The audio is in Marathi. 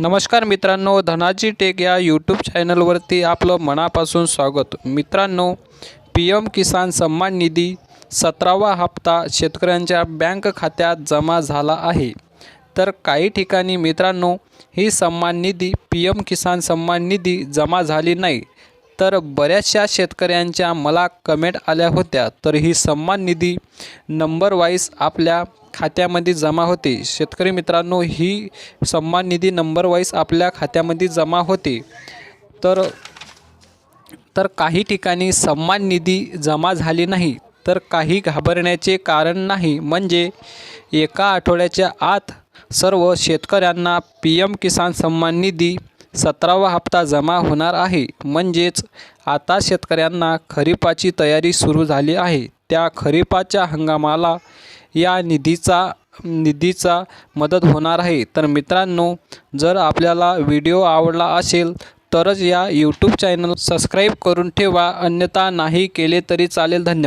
नमस्कार मित्रांनो धनाजी टेक या यूट्यूब चॅनलवरती आपलं मनापासून स्वागत. मित्रांनो पी एम किसान सन्मान निधी सतरावा हप्ता शेतकऱ्यांच्या बँक खात्यात जमा झाला आहे. तर काही ठिकाणी मित्रांनो ही सन्मान निधी पी एम किसान सन्मान निधी जमा झाली नाही. तर बऱ्याचशा शेतकऱ्यांच्या मला कमेंट आल्या होत्या. तर ही सन्मान निधी नंबर वाईज आपल्या खात्यामध्ये जमा होते. शेतकरी मित्रांनो ही सन्मान निधी नंबर वाईज आपल्या खात्यामध्ये जमा होते. तर तर काही ठिकाणी सन्मान निधी जमा झाली नाही. तर काही घाबरण्याचे कारण नाही. म्हणजे एका आठवड्याच्या आत सर्व शेतकऱ्यांना पी एम किसान सन्मान निधी सतरावा हप्ता जमा होणार आहे. म्हणजेच आता शेतकऱ्यांना खरीपाची तयारी सुरू झाली आहे. त्या खरीपाच्या हंगामाला या निधीचा निधीचा मदत होणार आहे. तर मित्रांनो जर आपल्याला व्हिडिओ आवडला असेल तरच या यूट्यूब चॅनल सबस्क्राईब करून ठेवा. अन्यथा नाही केले तरी चालेल. धन्यवाद.